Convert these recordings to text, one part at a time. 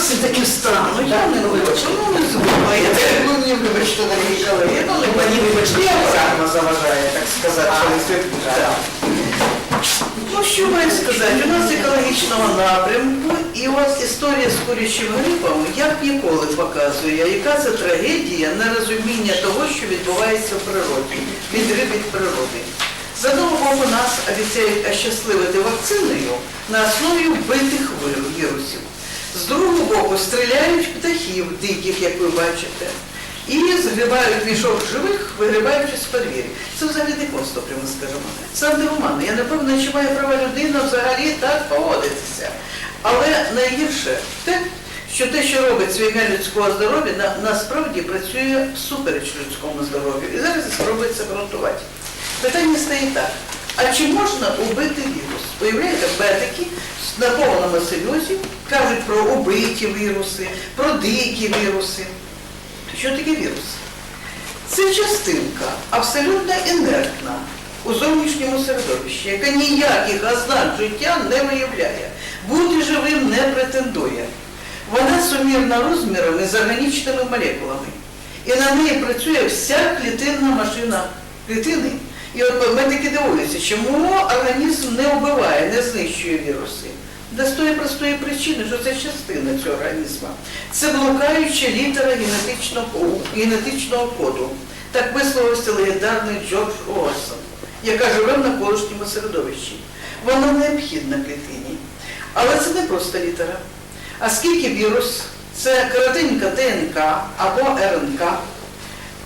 віруси такі стануть, я не вибачу, ну не забувайте. Ви мені вибачте, дорогі колеги, ну, Ну, пані, вибачте, я саме заважаю, так сказати, коли світ. Ну, що маю сказати, у нас екологічного напрямку, і ось історія з курячим грипом, як ніколи показує, яка це трагедія нерозуміння того, що відбувається в природі, відрив від природи. З одного боку, нас обіцяють ощасливити вакциною на основі вбитих вірусів. З другого боку, стріляють птахів диких, як ви бачите, і згрібають мішок живих, вигрібаючи з подвір'я. Це взагалі не просто, прямо скажемо. Це антигуманно. Я не певна, чи має права людина взагалі так поводитися. Але найгірше те, що те, що робить свійня людського здоров'я, на, насправді працює всупереч людському здоров'ю. І зараз я спробую це ґрунтувати. Питання стоїть так. А чи можна убити вірус? Уявляєте, бетики на повному серйозі кажуть про убиті віруси, про дикі віруси. Що таке вірус? Це частинка абсолютно інертна у зовнішньому середовищі, яка ніяких ознак життя не виявляє, бути живим не претендує. Вона сумірна розмірами з органічними молекулами. І на неї працює вся клітинна машина клітини. І от ми таки дивуємося, чому організм не вбиває, не знищує віруси. Да з тої простої причини, що це частина цього організму. Це блукаюча літера генетичного, генетичного коду. Так висловився легендарний Джордж Орсон, яка живе в навколишньому середовищі. Вона необхідна клітині. Але це не просто літера. А скільки вірус, це коротенька ДНК або РНК,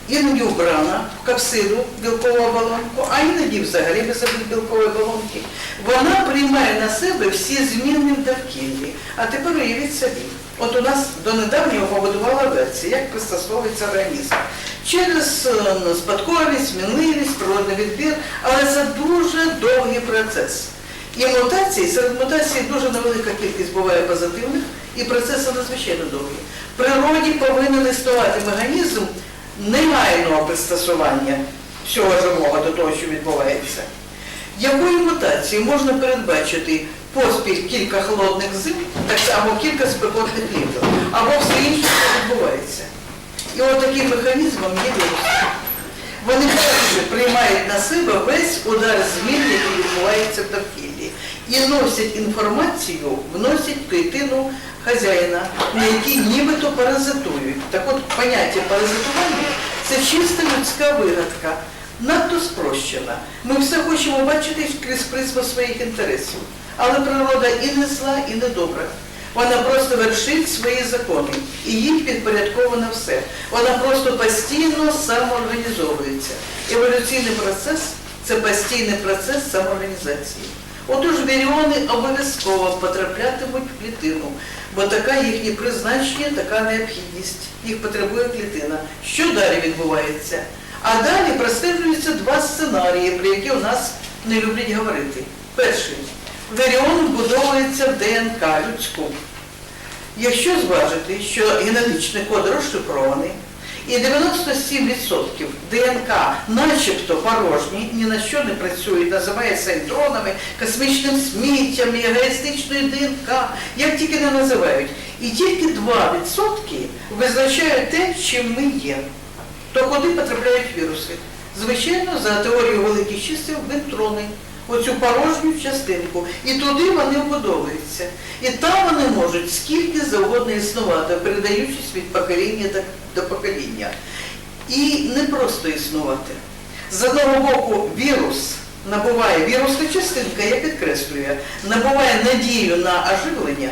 іноді вбрана в капсиду білкову оболонку, а іноді взагалі без білкової оболонки. Вона приймає на себе всі зміни в довкіллі. А тепер уявіть собі, от у нас до недавнього побудувала версія, як пристосовується організм. Через е, спадковість, мінливість, природний відбір, але це дуже довгий процес. І мутації, серед мутацій дуже невелика кількість буває позитивних, і процеси надзвичайно довгі. В природі повинен існувати механізм негайного пристосування всього живого до того, що відбувається. Якої мутації можна передбачити поспіль кілька холодних зим, так само кілька спекотних літів, або все інше, що відбувається. І от таким механізмом є вірус. Вони перші приймають на себе весь удар змін, який відбувається в довкіллі, і носять інформацію, вносять в клітину хазяїна, на якій нібито паразитують. Так от поняття паразитування це чиста людська вигадка, надто спрощена. Ми все хочемо бачити крізь призму своїх інтересів. Але природа і не зла, і не добра. Вона просто вершить свої закони, і їй підпорядковано все. Вона просто постійно самоорганізовується. Еволюційний процес це постійний процес самоорганізації. Отож віріони обов'язково потраплятимуть в клітину, бо така їхнє призначення, така необхідність. Їх потребує клітина. Що далі відбувається? А далі простежуються два сценарії, про які у нас не люблять говорити. Перший. Віріон вбудовується в ДНК людську. Якщо зважити, що генетичний код розшифрований, і 97% ДНК начебто порожні, ні на що не працюють, називаються інтронами, космічним сміттям, егоїстичною ДНК, як тільки не називають. І тільки 2% визначають те, чим ми є. То куди потрапляють віруси? Звичайно, за теорією великих чисел в інтрони, оцю порожню частинку. І туди вони вбудовуються. І там вони можуть скільки завгодно існувати, передаючись від покоління до- покоління. І не просто існувати. З одного боку, вірус набуває, вірусна частинка, я підкреслюю, набуває надію на оживлення,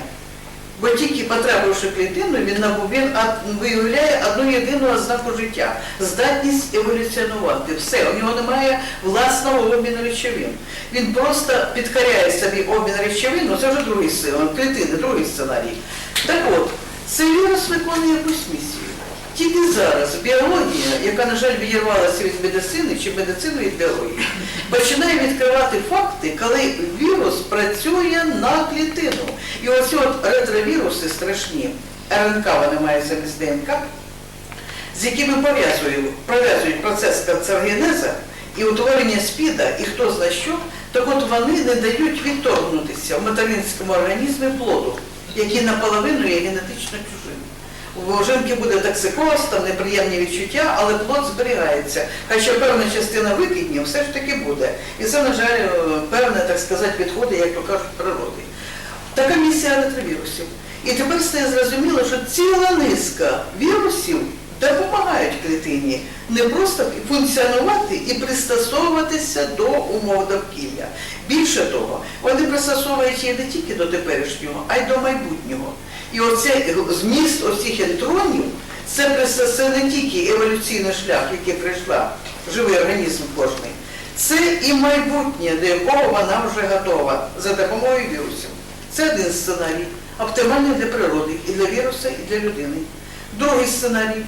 Бо тільки потрапивши в клітину, він він виявляє одну єдину ознаку життя здатність еволюціонувати. Все, у нього немає власного обміну речовин. Він просто підкоряє собі обмін речовин, ну це вже другий сценарій, клітини, другий сценарій. Так от, цей вірус виконує якусь місію. Тільки зараз біологія, яка, на жаль, відірвалася від медицини чи медицини від біології, починає відкривати факти, коли вірус працює на клітину. І оці от ретровіруси страшні, РНК вони мають замість ДНК, з якими пов'язують, процес канцерогенеза і утворення спіда, і хто зна що, так от вони не дають відторгнутися в материнському організмі плоду який наполовину є генетично чужим. У жінки буде токсикоз, там неприємні відчуття, але плод зберігається. Хоча певна частина викиднів все ж таки буде. І це, на жаль, е, певне, так сказати, відходи, як то кажуть, природи. Така місія ретровірусів. І тепер стає зрозуміло, що ціла низка вірусів допомагають клітині не просто функціонувати і пристосовуватися до умов довкілля. Більше того, вони пристосовують її не тільки до теперішнього, а й до майбутнього. І оце зміст оцих інтронів це це не тільки еволюційний шлях, який прийшла живий організм кожний, це і майбутнє, до якого вона вже готова за допомогою вірусів. Це один сценарій, оптимальний для природи, і для віруса, і для людини. Другий сценарій.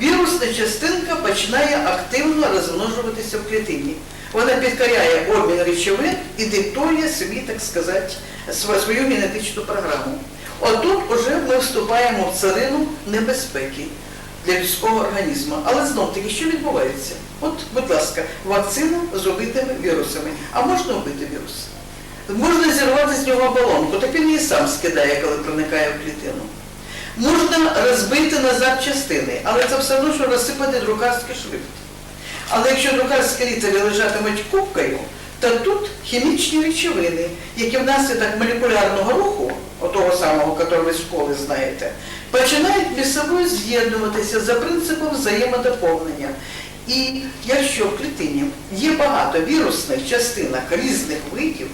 Вірусна частинка починає активно розмножуватися в клітині. Вона підкоряє обмін речовин і диктує собі, так сказати, свою генетичну програму. Отут уже ми вступаємо в царину небезпеки для людського організму. Але знов таки, що відбувається? От, будь ласка, вакцина з убитими вірусами. А можна вбити вірус? Можна зірвати з нього балонку, так він її сам скидає, коли проникає в клітину. Можна розбити на запчастини, але це все одно, що розсипати друкарський шрифт. Але якщо друкарські літери лежатимуть купкою, то тут хімічні речовини, які внаслідок молекулярного руху, отого самого, який ви з школи знаєте, починають між собою з'єднуватися за принципом взаємодоповнення. І якщо в клітині є багато вірусних частинок різних видів,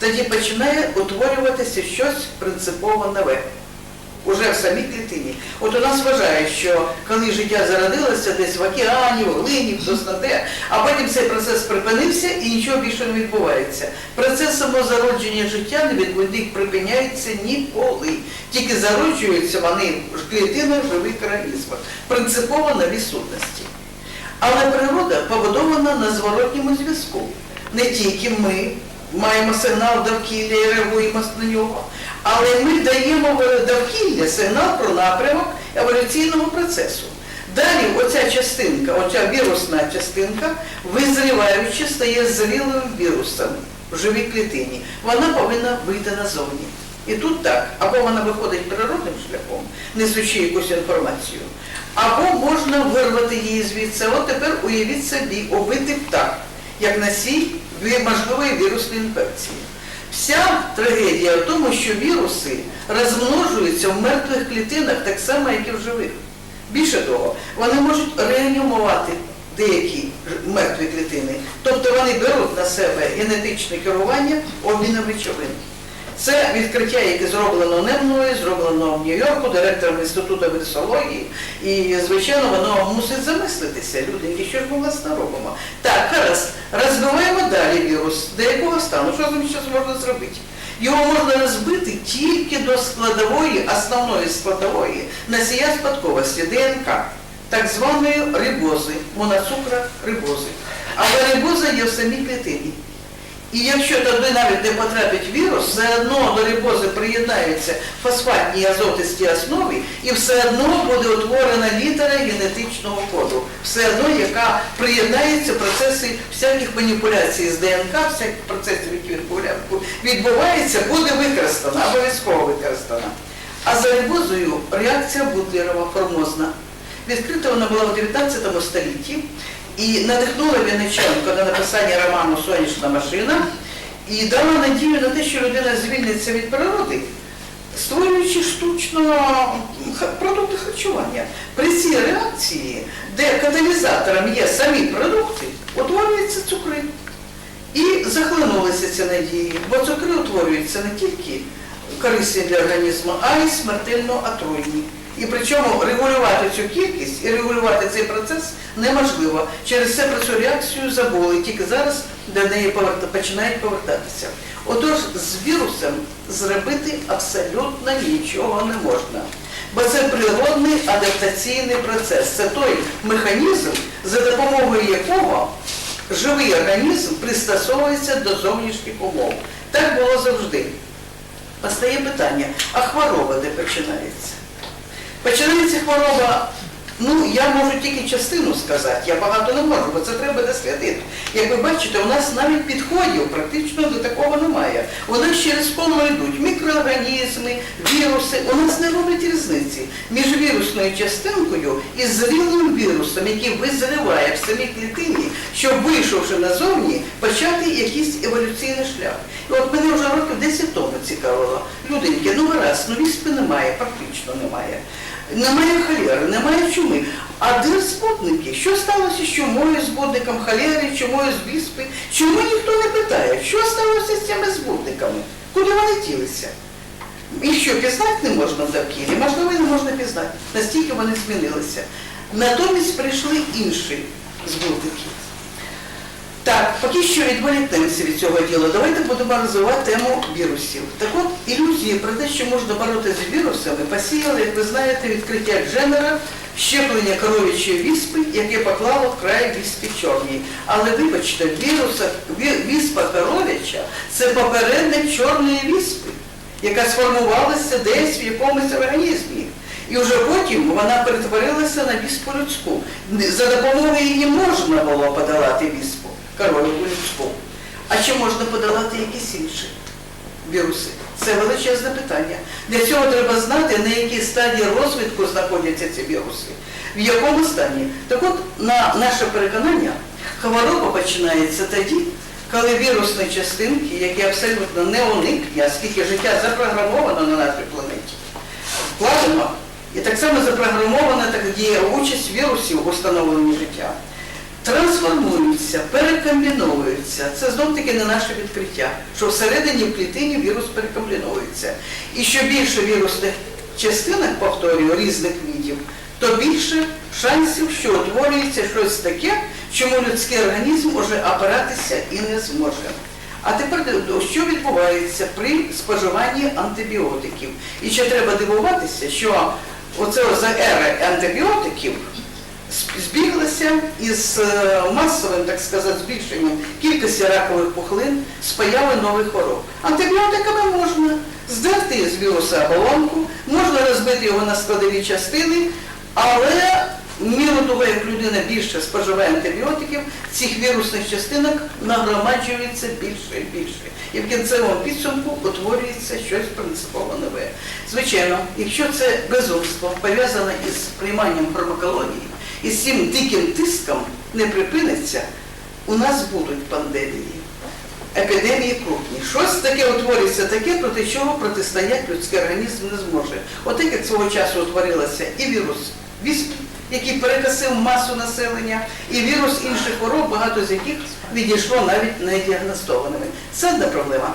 тоді починає утворюватися щось принципово нове. Уже в самій клітині. От у нас вважають, що коли життя зародилося десь в океані, в глині, на де, а потім цей процес припинився і нічого більше не відбувається. Процес самозародження життя не припиняється ніколи. Тільки зароджуються вони в клітинах живих організмах. Принципово нові сутності. Але природа побудована на зворотньому зв'язку. Не тільки ми маємо сигнал довкілля і реагуємо на нього, але ми даємо довкілля сигнал про напрямок еволюційного процесу. Далі оця частинка, оця вірусна частинка, визріваючи, стає зрілим вірусом в живій клітині. Вона повинна вийти назовні. І тут так, або вона виходить природним шляхом, несучи якусь інформацію, або можна вирвати її звідси. От тепер уявіть собі, убити птах, як ві- можливої вірусної інфекції. Вся трагедія в тому, що віруси розмножуються в мертвих клітинах так само, як і в живих. Більше того, вони можуть реанімувати деякі мертві клітини. Тобто вони беруть на себе генетичне керування обміном речовин. Це відкриття, яке зроблено не мною, зроблено в Нью-Йорку, директором інституту вірусології. І, звичайно, воно мусить замислитися, люди, що ж ми власне робимо. Так, гаразд, розбиваємо далі вірус. До якого стану? Що з ним зараз можна зробити? Його можна розбити тільки до складової, основної складової носія спадковості ДНК, так званої рибози, моноцукра рибози. Але рибоза є в самій клітині. І якщо туди навіть не потрапить вірус, все одно до рибози приєднаються фосфатні азотисті основи, і все одно буде утворена літера генетичного коду, все одно, яка приєднається в процеси всяких маніпуляцій з ДНК, всяких процесів, відбуваються, буде використана, обов'язково використана. А за рибозою реакція Бутлерова формозна. Відкрита вона була в 19 столітті і надихнула Вінниченко на написання роману Сонячна машина і дала надію на те, що людина звільниться від природи, створюючи штучно продукти харчування. При цій реакції, де каталізатором є самі продукти, утворюються цукри. І захлинулися ці надії, бо цукри утворюються не тільки корисні для організму, а й смертельно отруйні. І причому регулювати цю кількість і регулювати цей процес неможливо. Через це про цю реакцію забули, тільки зараз до неї поверта- починають повертатися. Отож, з вірусом зробити абсолютно нічого не можна. Бо це природний адаптаційний процес. Це той механізм, за допомогою якого живий організм пристосовується до зовнішніх умов. Так було завжди. Постає питання, а хвороба де починається? Починається хвороба Ну, я можу тільки частину сказати, я багато не можу, бо це треба дослідити. Як ви бачите, у нас навіть підходів практично до такого немає. Вони через коло йдуть мікроорганізми, віруси. У нас не роблять різниці між вірусною частинкою і зрілим вірусом, який визриває в самій клітині, щоб вийшовши назовні, почати якийсь еволюційний шлях. І от мене вже років 10 тому цікавило. Люденьки, ну гаразд, ну віспи немає, практично немає. Немає холери, немає чуми. А де збудники? Що сталося з чумою, збудником холери, чумою з віспи? Чому ніхто не питає, що сталося з цими збудниками? Куди вони ділися? І що, пізнати не можна в довкіллі? Можливо, і не можна пізнати. Настільки вони змінилися. Натомість прийшли інші збудники. Так, поки що відволікнемося від цього діла. Давайте будемо розвивати тему вірусів. Так от, ілюзії про те, що можна боротися з вірусами, посіяли, як ви знаєте, відкриття Дженнера, щеплення коров'ячої віспи, яке поклало край віспі чорній. Але вибачте, віруса, віспа коров'яча – це попередник чорної віспи, яка сформувалася десь в якомусь організмі. І вже потім вона перетворилася на віспу людську. За допомогою її можна було подолати віспу, коров'яку людську. А чи можна подолати якісь інші віруси? Це величезне питання. Для цього треба знати, на якій стадії розвитку знаходяться ці віруси, в якому стані. Так от, на наше переконання, хвороба починається тоді, коли вірусні частинки, які абсолютно не уникні, оскільки життя запрограмовано на нашій планеті, вкладено, і так само запрограмована так діє участь вірусів у встановленні життя. Трансформуються, перекомбіновуються. Це знов таки не наше відкриття, що всередині в клітині вірус перекомбіновується. І що більше вірусних частинок, повторюю, різних видів, то більше шансів, що утворюється щось таке, чому людський організм уже опиратися і не зможе. А тепер що відбувається при споживанні антибіотиків? І ще треба дивуватися, що оце за ери антибіотиків збіглася із е, масовим, так сказати, збільшенням кількості ракових пухлин з появи нових хвороб. Антибіотиками можна здерти з віруса оболонку, можна розбити його на складові частини, але міру того, як людина більше споживає антибіотиків, цих вірусних частинок нагромаджується більше і більше. І в кінцевому підсумку утворюється щось принципово нове. Звичайно, якщо це безумство пов'язане із прийманням фармакології, і з цим диким тиском не припиниться, у нас будуть пандемії. Епідемії крупні. Щось таке утворюється таке, проти чого протистояти людський організм не зможе. От як свого часу утворилося і вірус вісп, який перекосив масу населення, і вірус інших хвороб, багато з яких відійшло навіть недіагностованими. Це одна проблема.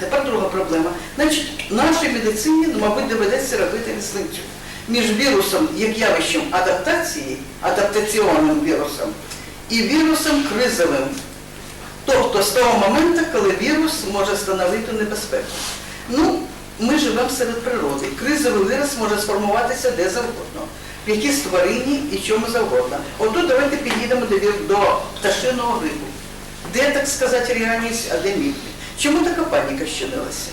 Тепер друга проблема. Значить, нашій медицині, ну, мабуть, доведеться робити різницю між вірусом як явищем адаптації, адаптаційним вірусом, і вірусом кризовим. Тобто з того моменту, коли вірус може становити небезпеку. Ну, ми живемо серед природи. Кризовий вірус може сформуватися де завгодно, в якійсь тварині і чому завгодно. Отут давайте підійдемо до, пташиного грипу. Де, так сказати, реальність, а де міфи? Чому така паніка щинилася?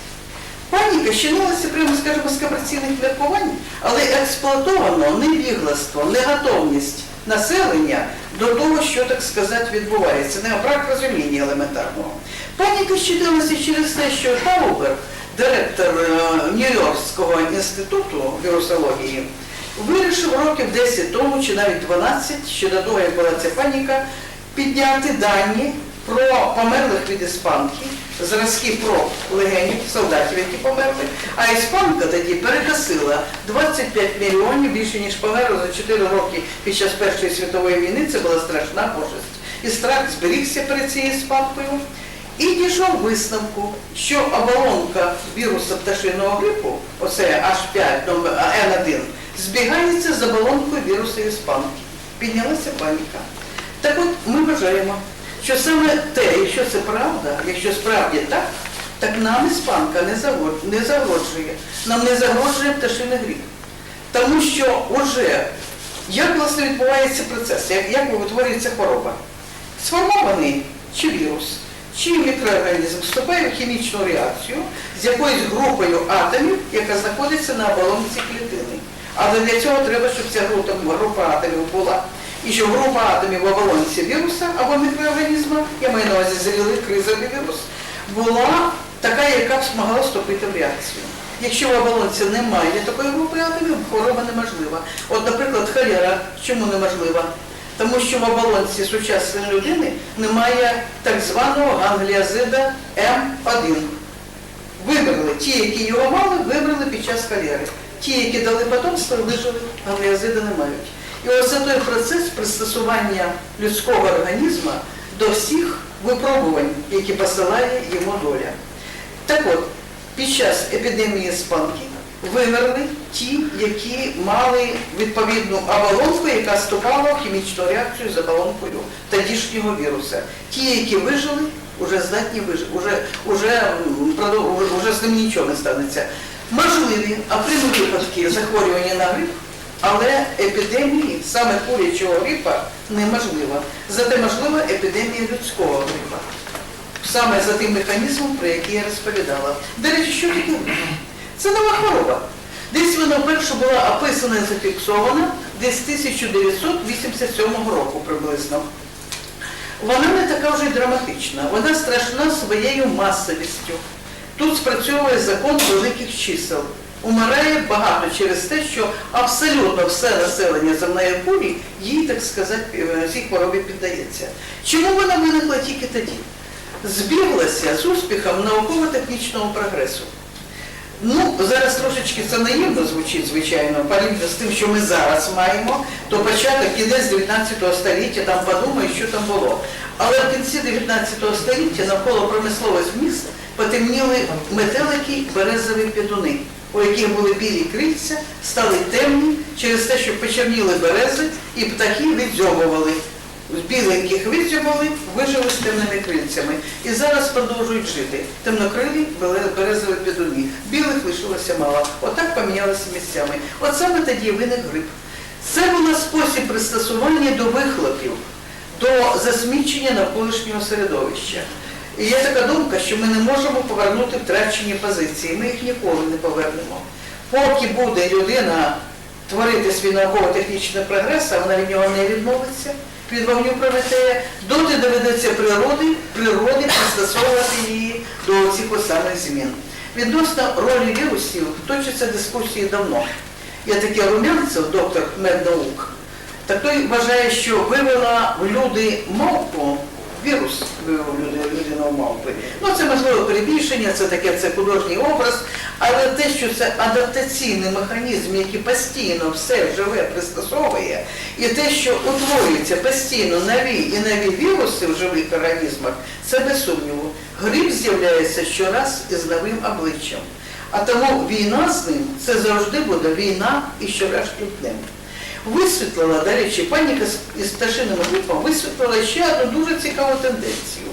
Паніка щинилася, прямо скажімо, з комерційних міркувань, але експлуатовано невігластво, неготовність населення до того, що, так сказати, відбувається, не брак розуміння елементарного. Паніка щинилася через те, що Таубер, директор е, Нью-Йоркського інституту вірусології, вирішив років 10 тому, чи навіть 12, ще до того, як була ця паніка, підняти дані про померлих від іспанки, зразки про легенів солдатів, які померли. А іспанка тоді перекосила 25 мільйонів більше, ніж померло за 4 роки під час Першої світової війни. Це була страшна пошесть. І страх зберігся перед цією іспанкою. І дійшов висновку, що оболонка віруса пташиного грипу, оце H5, номер N1, збігається з оболонкою вірусу іспанки. Піднялася паніка. Так от ми вважаємо, що саме те, якщо це правда, якщо справді так, так нам іспанка не загрожує. Нам не загрожує пташиний грипп. Тому що вже як власне відбувається процес, як, як утворюється хвороба? Сформований чи вірус, чи мікроорганізм вступає в хімічну реакцію з якоюсь групою атомів, яка знаходиться на оболонці клітини. Але для цього треба, щоб ця група атомів була. І щоб група атомів в оболонці віруса або мікроорганізму, я маю на увазі зрілий кризовий вірус, була така, яка б змогла вступити в реакцію. Якщо в оболонці немає такої групи атомів, хвороба неможлива. От, наприклад, холера чому неможлива? Тому що в оболонці сучасної людини немає так званого гангліозида М1. Вибрали ті, які його мали, вибрали під час холери. Ті, які дали потомство, вижили, гангліозида не мають. І ось той процес пристосування людського організму до всіх випробувань, які посилає йому доля. Так от, під час епідемії спанки вимерли ті, які мали відповідну оболонку, яка вступала в хімічну реакцію з оболонкою тодішнього віруса. Ті, які вижили, вже здатні вижити, вже, вже, вже- вже з ним нічого не станеться. Можливі окремі випадки захворювання на грип, але епідемії саме курячого грипа неможлива. Зате можлива епідемія людського грипа саме за тим механізмом, про який я розповідала. До речі, що таке? Це нова хвороба. Десь вона вперше була описана і зафіксована десь 1987 року приблизно. Вона не така вже й драматична, вона страшна своєю масовістю. Тут спрацьовує закон великих чисел. Умирає багато через те, що абсолютно все населення земної кулі їй, так сказати, е, цій хворобі піддається. Чому вона виникла тільки тоді? Збіглася з успіхом науково-технічного прогресу. Ну, зараз трошечки це наївно звучить, звичайно, порівняно з тим, що ми зараз маємо, то початок кінець 19 століття, там подумай, що там було. Але в кінці 19 століття навколо промислових міст потемніли метелики березові підуни, у яких були білі крильця, стали темні через те, що почерніли берези і птахи відзьобували. З біленьких відзьобали, вижили з темними крильцями. І зараз продовжують жити. Темнокрилі бере- березові підуни. Білих лишилося мало. Отак помінялися місцями. От саме тоді виник грип. Це був спосіб пристосування до вихлопів, до засмічення навколишнього середовища. І є така думка, що ми не можемо повернути втрачені позиції. Ми їх ніколи не повернемо. Поки буде людина творити свій науково-технічний прогрес, а вона від нього не відмовиться, від вогню Прометея, доти доведеться природи, природі пристосовувати її до цих самих змін. Відносно ролі вірусів точаться дискусії давно. Є таке Румянцев, доктор меднаук, так той вважає, що вивела в люди мавпу, вірус вивів в мавпи. Ну це можливо перебільшення, це таке це художній образ, але те, що це адаптаційний механізм, який постійно все живе пристосовує, і те, що утворюються постійно нові і нові віруси в живих організмах, це без сумніву. Гриб з'являється щораз із новим обличчям. А тому війна з ним це завжди буде війна із вчорашнім днем. Висвітлила, до речі, паніка з- із пташиним грипом висвітлила ще одну дуже цікаву тенденцію.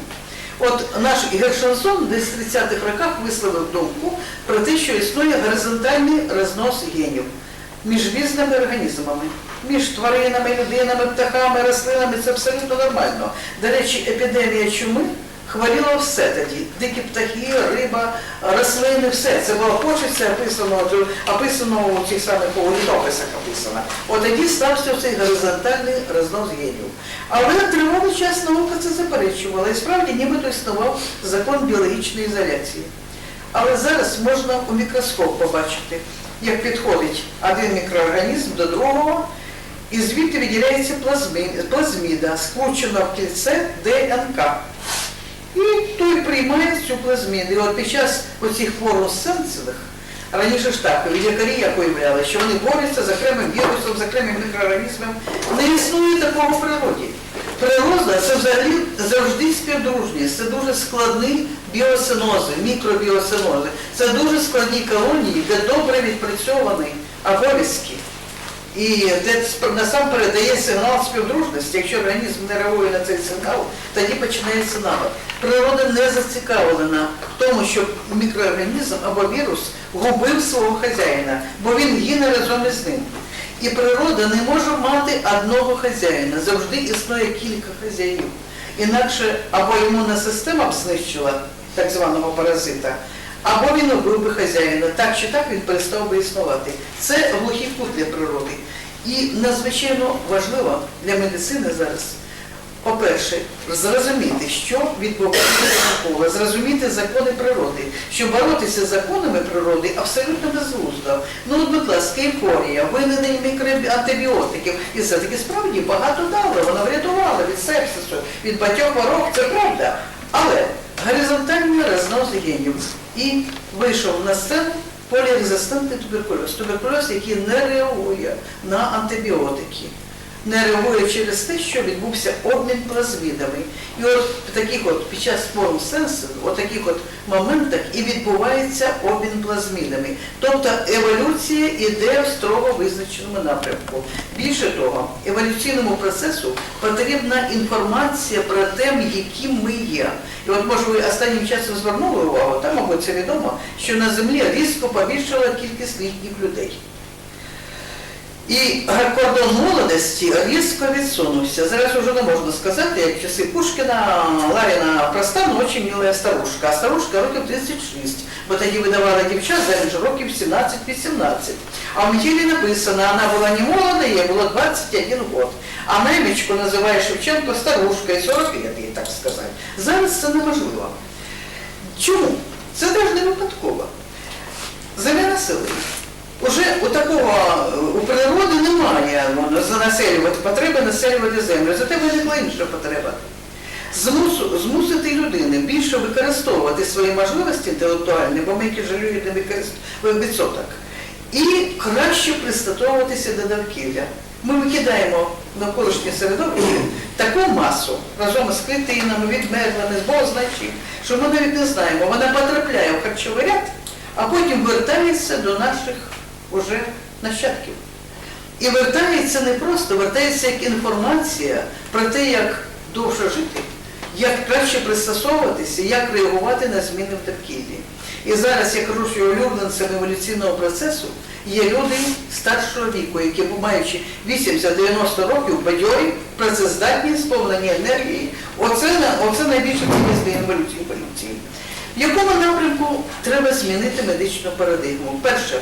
От наш Гершансон десь в 30-х роках висловив думку про те, що існує горизонтальний рознос генів між різними організмами, між тваринами, людинами, птахами, рослинами. Це абсолютно нормально. До речі, епідемія чуми хворіло все тоді. Дикі птахи, риба, рослини, все. Це було почеться описано, описано у цих самих літописах описано. От тоді стався цей горизонтальний рознос генів. Але тривалий час наука це заперечувала. І справді нібито існував закон біологічної ізоляції. Але зараз можна у мікроскоп побачити, як підходить один мікроорганізм до другого, і звідти виділяється плазмі- плазміда, скручена в кільце ДНК. І той приймає цю плазміду. І от під час оцих флуоресценцевих, раніше ж так, лікарі як уявляли, що вони борються з окремим вірусом, з окремим мікроорганізмом. Не існує такого в природі. Природа це взагалі завжди співдружність, це дуже складні біосинози, мікробіосинози. Це дуже складні колонії, де добре відпрацьовані обов'язки. І сп- насамперед дає сигнал співдружності. Якщо організм не реагує на цей сигнал, тоді починається напад. Природа не зацікавлена в тому, щоб мікроорганізм або вірус губив свого хазяїна, бо він гине разом із ним. І природа не може мати одного хазяїна, завжди існує кілька хазяїв. Інакше або імунна система б знищила так званого паразита, або він убив би хазяїна. Так чи так він перестав би існувати. Це глухі шкідку для природи. І надзвичайно важливо для медицини зараз, по-перше, зрозуміти, що відбувається навколо, зрозуміти закони природи, що боротися з законами природи абсолютно безглуздо. Ну, от, будь ласка, ейфорія, винайдення мікроантибіотиків, і все-таки справді багато дало, воно врятувало від сепсису, від багатьох хвороб, це правда. Але горизонтальний рознос генів. І вийшов на сцену полірезистентний туберкульоз. Туберкульоз, який не реагує на антибіотики. Не реагує через те, що відбувся обмін плазмідами. І от в таких от під час форм сенсу, от таких от моментах і відбувається обмін плазмідами. Тобто еволюція йде в строго визначеному напрямку. Більше того, еволюційному процесу потрібна інформація про те, яким ми є. І от, може, ви останнім часом звернули увагу, там, мабуть, це відомо, що на Землі різко побільшила кількість літніх людей. І кордон молодості різко відсунувся. Зараз вже не можна сказати, як часи Пушкіна, Ларіна проста, но дуже мила старушка. А старушка років 36, бо тоді видавала дівчат заміж років 17-18. А в Мітілі написано, вона була не молода, їй було 21 год. А Немечку називає Шевченко старушкою, 40 лет, їй так сказати. Зараз це неможливо. Чому? Це теж не випадково. Земля населення. Уже у такого е, у природи немає ну, занаселювати потреби населювати землю. Зате виникла інша потреба. Змусити людини більше використовувати свої можливості інтелектуальні, бо ми жалюють не використовуємо відсоток, і краще пристосовуватися до довкілля. Ми викидаємо навколишнє середовище таку масу разом з клітинами, відмерлами, з бозначі, що ми навіть не знаємо. Вона потрапляє в харчовий ряд, а потім вертається до наших уже нащадків. І вертається не просто, вертається як інформація про те, як довше жити, як краще пристосовуватися, як реагувати на зміни в довкіллі. І зараз я кажу, що улюбленцем еволюційного процесу є люди старшого віку, які, маючи 80-90 років, бадьорі, працездатні, сповнені енергії. Оце, оце найбільше цінність еволюції. В якому напрямку треба змінити медичну парадигму? Перше,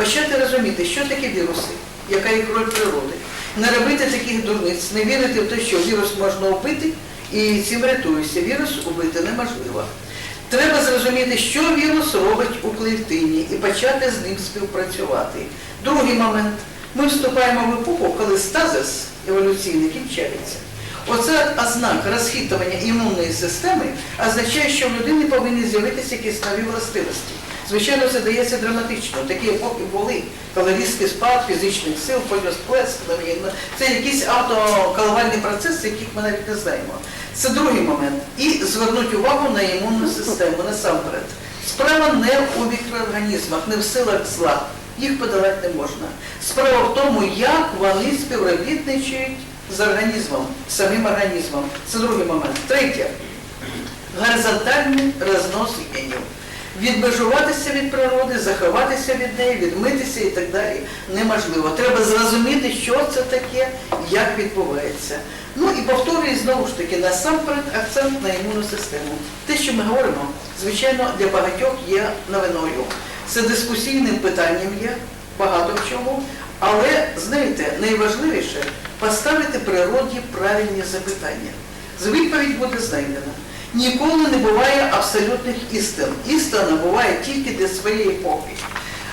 почати розуміти, що таке віруси, яка їх роль природи. Не робити таких дурниць, не вірити в те, що вірус можна вбити і цим рятуєшся. Вірус убити неможливо. Треба зрозуміти, що вірус робить у клітині і почати з ним співпрацювати. Другий момент. Ми вступаємо в епоху, коли стазис еволюційний кінчається. Оце ознак розхитування імунної системи означає, що в людини повинні з'явитися якісь нові властивості. Звичайно, це дається драматично. Такі епохи були, коли різкий спад фізичних сил, потім сплеск, це якісь автоколивальні процеси, яких ми навіть не знаємо. Це другий момент. І звернути увагу на імунну систему насамперед. Справа не у мікроорганізмах, не в силах зла. Їх подолати не можна. Справа в тому, як вони співробітничають з організмом, самим організмом. Це другий момент. Третє горизонтальний рознос генів. Відмежуватися від природи, заховатися від неї, відмитися і так далі неможливо. Треба зрозуміти, що це таке, як відбувається. Ну і повторюю знову ж таки, насамперед акцент на імунну систему. Те, що ми говоримо, звичайно, для багатьох є новиною. Це дискусійним питанням є, багато в чому. Але, знаєте, найважливіше поставити природі правильні запитання. Відповідь буде знайдена. Ніколи не буває абсолютних істин. Істина буває тільки для своєї епохи.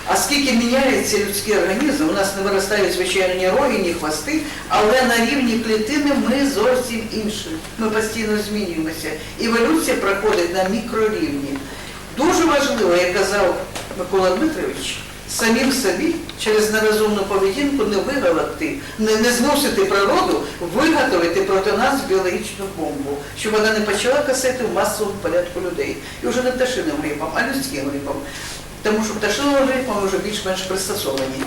А скільки міняється людський організм, у нас не виростають, звичайно, ні роги, ні хвости, але на рівні клітини ми зовсім інші. Ми постійно змінюємося. Еволюція проходить на мікрорівні. Дуже важливо, як казав Микола Дмитрович, самим собі через нерозумну поведінку не вигадати, не, не змусити природу виготовити проти нас біологічну бомбу, щоб вона не почала касити в масовому порядку людей. І вже не пташиним грипом, а людським грипом. Тому що пташиного грипу ми вже більш-менш пристосовані.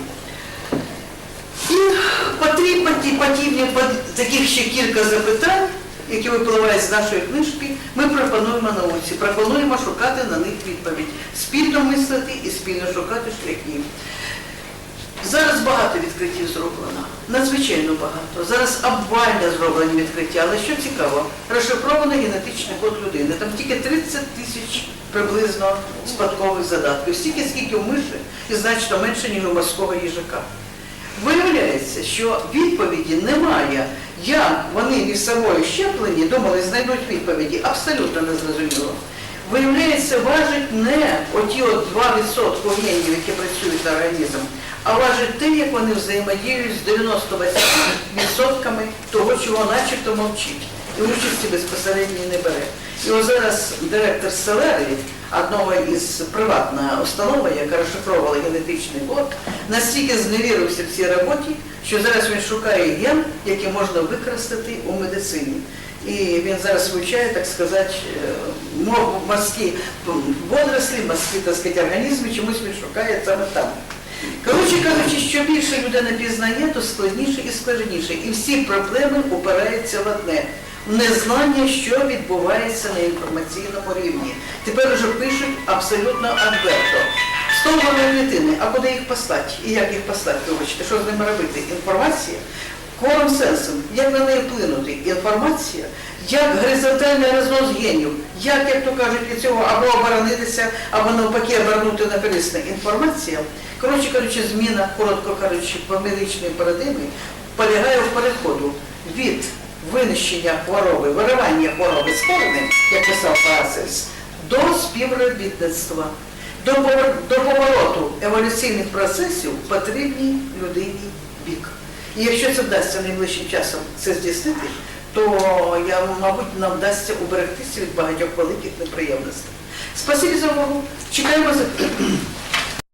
І потрібно таких ще кілька запитань, які випливають з нашої книжки, ми пропонуємо науці, пропонуємо шукати на них відповідь, спільно мислити і спільно шукати шляхів. Зараз багато відкриттів зроблено, надзвичайно багато. Зараз обвально зроблені відкриття, але що цікаво, розшифровано генетичний код людини. Там тільки 30 тисяч приблизно спадкових задатків, стільки, скільки у миші, і значно менше, ніж у морського їжака. Виявляється, що відповіді немає. Як вони між собою щеплені, думали, знайдуть відповіді, абсолютно незрозуміло. Виявляється, важить не оті от 2% генів, які працюють на організм, а важить те, як вони взаємодіють з 98% того, чого начебто мовчить. І участі безпосередньо не бере. І ось зараз директор Селерії, одного із приватна установа, яка розшифровувала генетичний код, настільки зневірився в цій роботі, що зараз він шукає ген, який можна використати у медицині. І він зараз вивчає, так сказати, е, морські водорослі, морські, так сказати, організми, чомусь він шукає саме там. Коротше кажучи, що більше людина пізнає, то складніше і складніше. І всі проблеми упираються в одне. Незнання, що відбувається на інформаційному рівні. Тепер вже пишуть абсолютно адверто. Стовбури клітини, а куди їх послати? І як їх послати, вибачте, що з ними робити? Інформація, кором сенсом, як на неї вплинути? Інформація, як горизонтальний рознос генів, як, як то кажуть, від цього або оборонитися, або навпаки обернути на корисне. Інформація, коротше кажучи, зміна, коротко кажучи, по медичної парадигми полягає в переходу від винищення хвороби, виривання хвороби з коренем, як писав Парацельс, до співробітництва, до, повороту еволюційних процесів потрібній людині бік. І якщо це вдасться найближчим часом це здійснити, то я, мабуть, нам вдасться уберегтися від багатьох великих неприємностей. Спасибі за увагу. Чекаємо запитання.